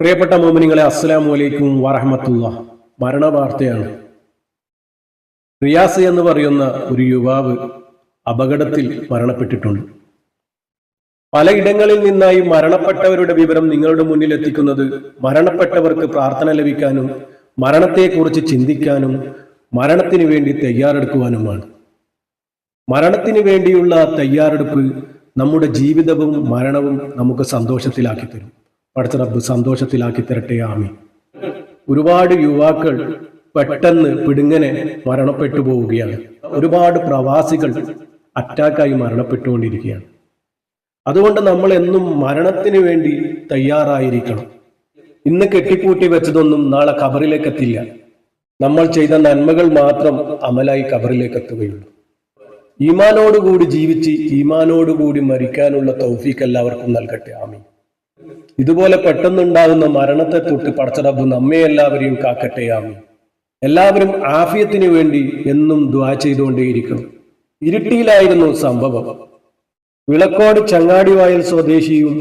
പ്രിയപ്പെട്ട മോമിനിങ്ങളെ അസ്സലാമു അലൈക്കും വറഹമത്തുള്ള മരണവാർത്തയാണ്. റിയാസ് എന്ന് പറയുന്ന ഒരു യുവാവ് അപകടത്തിൽ മരണപ്പെട്ടിട്ടുണ്ട്. പലയിടങ്ങളിൽ നിന്നായി മരണപ്പെട്ടവരുടെ വിവരം നിങ്ങളുടെ മുന്നിൽ എത്തിക്കുന്നത് മരണപ്പെട്ടവർക്ക് പ്രാർത്ഥന ലഭിക്കാനും മരണത്തെക്കുറിച്ച് ചിന്തിക്കാനും മരണത്തിന് വേണ്ടി തയ്യാറെടുക്കുവാനുമാണ്. മരണത്തിന് വേണ്ടിയുള്ള തയ്യാറെടുപ്പ് നമ്മുടെ ജീവിതവും മരണവും നമുക്ക് സന്തോഷത്തിലാക്കി തരും പഠിച്ച റബ്ബ് സന്തോഷത്തിലാക്കി തരട്ടെ ആമി ഒരുപാട് യുവാക്കൾ പെട്ടെന്ന് പിടുങ്ങനെ മരണപ്പെട്ടു പോവുകയാണ്. ഒരുപാട് പ്രവാസികൾ അറ്റാക്കായി മരണപ്പെട്ടുകൊണ്ടിരിക്കുകയാണ്. അതുകൊണ്ട് നമ്മൾ എന്നും മരണത്തിന് വേണ്ടി തയ്യാറായിരിക്കണം. ഇന്ന് കെട്ടിപ്പൂട്ടി വെച്ചതൊന്നും നാളെ കബറിലേക്ക് എത്തില്ല നമ്മൾ ചെയ്ത നന്മകൾ മാത്രം അമലായി കബറിലേക്ക് എത്തുകയുള്ളൂ ഈമാനോടുകൂടി ജീവിച്ച് ഈമാനോടുകൂടി മരിക്കാനുള്ള തൗഫീഖ് എല്ലാവർക്കും നൽകട്ടെ ആമീൻ. ഇതുപോലെ പെട്ടെന്നുണ്ടാകുന്ന മരണത്തെ തൊട്ട് പടച്ചറബ് നമ്മെ എല്ലാവരെയും കാക്കട്ടെ എല്ലാവരും ആഫിയത്തിന് വേണ്ടി എന്നും ദ്വാ ചെയ്തുകൊണ്ടേയിരിക്കണം. ഇരുട്ടിയിലായിരുന്നു സംഭവം. വിളക്കോട് ചങ്ങാടിവായൽ സ്വദേശിയും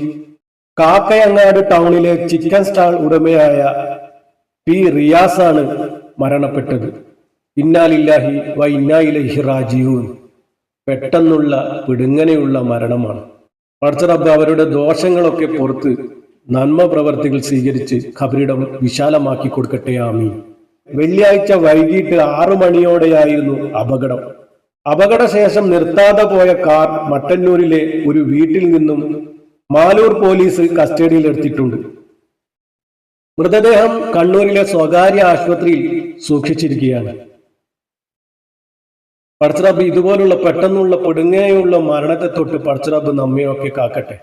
കാക്കയങ്ങാട് ടൗണിലെ ചിക്കൻ സ്റ്റാൾ ഉടമയായ പി റിയാസാണ് മരണപ്പെട്ടത്. ഇന്നാലില്ലാഹി വ ഇന്നായിലഹി റാജീവൂൻ പെട്ടെന്നുള്ള പിടുങ്ങനെയുള്ള മരണമാണ്. പടച്ചറബ്ബ് അവരുടെ ദോഷങ്ങളൊക്കെ പുറത്ത് നന്മ പ്രവർത്തികൾ സ്വീകരിച്ച് ഖബറിടം വിശാലമാക്കി കൊടുക്കട്ടെ ആമീൻ. വെള്ളിയാഴ്ച വൈകിട്ട് ആറു മണിയോടെയായിരുന്നു അപകടം. അപകടശേഷം നിർത്താതെ പോയ കാർ മട്ടന്നൂരിലെ ഒരു വീട്ടിൽ നിന്നും മാലൂർ പോലീസ് കസ്റ്റഡിയിൽ എടുത്തിട്ടുണ്ട്. മൃതദേഹം കണ്ണൂരിലെ സ്വകാര്യ ആശുപത്രിയിൽ സൂക്ഷിച്ചിരിക്കുകയാണ്. പടച്ചറബ് ഇതുപോലുള്ള പെട്ടെന്നുള്ള പെടുങ്ങനെയുള്ള മരണത്തെ തൊട്ട് പടച്ചറബ് നമ്മയൊക്കെ കാക്കട്ടെ.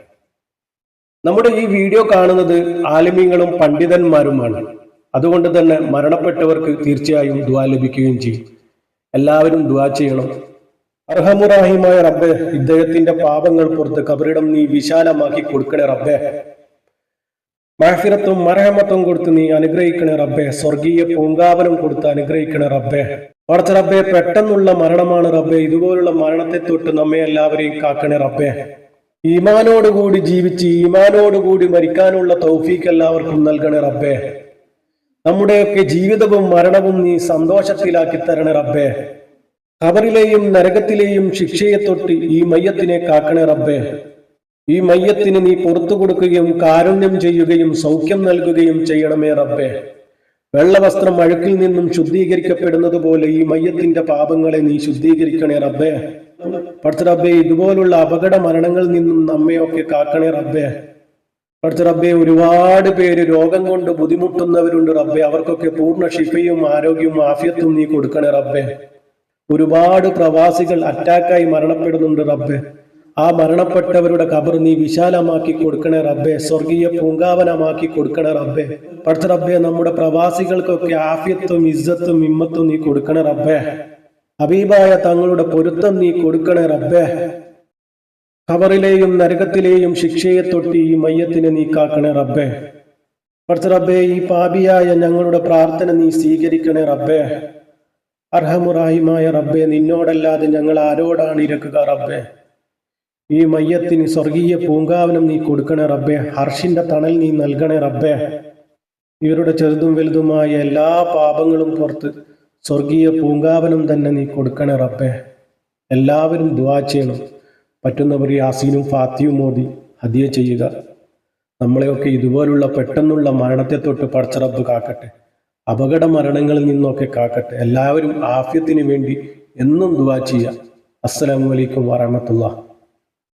നമ്മുടെ ഈ വീഡിയോ കാണുന്നത് ആലിമ്യങ്ങളും പണ്ഡിതന്മാരുമാണ്. അതുകൊണ്ട് തന്നെ മരണപ്പെട്ടവർക്ക് തീർച്ചയായും ദ്വാ ലഭിക്കുകയും ചെയ്യും. എല്ലാവരും ദ്വാ ചെയ്യണം. അർഹമുറാഹിമായ റബ്ബെ ഇദ്ദേഹത്തിന്റെ പാപങ്ങൾ പുറത്ത് കബറിടം നീ വിശാലമാക്കി കൊടുക്കണേ റബ്ബെ. മഹഫിറത്തും മറഹമത്തും കൊടുത്ത് നീ അനുഗ്രഹിക്കണേ റബ്ബെ. സ്വർഗീയ പൂങ്കാവനം കൊടുത്ത് അനുഗ്രഹിക്കണേ റബ്ബെ. പടച്ച റബ്ബെ പെട്ടെന്നുള്ള മരണമാണ് റബ്ബെ. ഇതുപോലുള്ള മരണത്തെ തൊട്ട് നമ്മെ എല്ലാവരെയും കാക്കണേ റബ്ബെ. ഈമാനോടുകൂടി ജീവിച്ച് ഈമാനോടുകൂടി മരിക്കാനുള്ള തൗഫീക്ക് എല്ലാവർക്കും നൽകണേ റബ്ബെ. നമ്മുടെയൊക്കെ ജീവിതവും മരണവും നീ സന്തോഷത്തിലാക്കി തരണേ റബ്ബെ. ഖബറിലെയും നരകത്തിലെയും ശിക്ഷയെ തൊട്ട് ഈ മയ്യത്തിനെ കാക്കണേ റബ്ബെ. ഈ മയ്യത്തിന് നീ പുറത്തു കൊടുക്കുകയും കാരുണ്യം ചെയ്യുകയും സൗഖ്യം നൽകുകയും ചെയ്യണമേ റബ്ബേ. വെള്ളവസ്ത്രം അഴുക്കിൽ നിന്നും ശുദ്ധീകരിക്കപ്പെടുന്നത് പോലെ ഈ മയ്യത്തിന്റെ പാപങ്ങളെ നീ ശുദ്ധീകരിക്കണേ റബ്ബെ. പഠിച്ച റബ്ബെ ഇതുപോലുള്ള അപകട മരണങ്ങളിൽ നിന്നും നമ്മയൊക്കെ കാക്കണേ റബ്ബെ. പഠിച്ച റബ്ബെ ഒരുപാട് പേര് രോഗം കൊണ്ട് ബുദ്ധിമുട്ടുന്നവരുണ്ട് റബ്ബെ. അവർക്കൊക്കെ പൂർണ ഷിഫയും ആരോഗ്യവും ആഫിയത്തും നീ കൊടുക്കണേ റബ്ബേ. ഒരുപാട് പ്രവാസികൾ അറ്റാക്കായി മരണപ്പെടുന്നുണ്ട് റബ്ബെ. ആ മരണപ്പെട്ടവരുടെ ഖബർ നീ വിശാലമാക്കി കൊടുക്കണേ റബ്ബെ. സ്വർഗീയ പൂങ്കാവനമാക്കി കൊടുക്കണേ റബ്ബെ. പഠിച്ച റബ്ബെ നമ്മുടെ പ്രവാസികൾക്കൊക്കെ ആഫ്യത്തും ഇസ്സത്തും ഇമ്മത്തും നീ കൊടുക്കണേ റബ്ബെ. ഹബീബായ തങ്ങളുടെ പൊരുത്തം നീ കൊടുക്കണേ റബ്ബെ. ഖബറിലെയും നരകത്തിലെയും ശിക്ഷയെ തൊട്ടി ഈ മയ്യത്തിനെ നീ കാക്കണേ റബ്ബെ. പഠിച്ച റബ്ബെ ഈ പാപിയായ ഞങ്ങളുടെ പ്രാർത്ഥന നീ സ്വീകരിക്കണേ റബ്ബെ. അർഹമുറാഹിമായ റബ്ബെ നിന്നോടല്ലാതെ ഞങ്ങൾ ആരോടാണ് ഇരക്കുക റബ്ബെ. ഈ മയ്യത്തിന് സ്വർഗീയ പൂങ്കാവനം നീ കൊടുക്കണേ റബ്ബെ. ഹർഷിന്റെ തണൽ നീ നൽകണേ റബ്ബെ. ഇവരുടെ ചെറുതും വലുതുമായ എല്ലാ പാപങ്ങളും പുറത്ത് സ്വർഗീയ പൂങ്കാവനം തന്നെ നീ കൊടുക്കണേ റബ്ബെ. എല്ലാവരും ദുവാ ചെയ്യണം. പറ്റുന്നവർ യാസീനും ഫാത്തിയും മോദി ഹദിയ ചെയ്യുക. നമ്മളെയൊക്കെ ഇതുപോലുള്ള പെട്ടെന്നുള്ള മരണത്തെ തൊട്ട് പടച്ചറബ് കാക്കട്ടെ. അപകട മരണങ്ങളിൽ നിന്നൊക്കെ കാക്കട്ടെ. എല്ലാവരും ആഫ്യത്തിന് വേണ്ടി എന്നും ദുവാ ചെയ്യുക. അസ്സലാമു അലൈക്കും വറഹമത്തുള്ള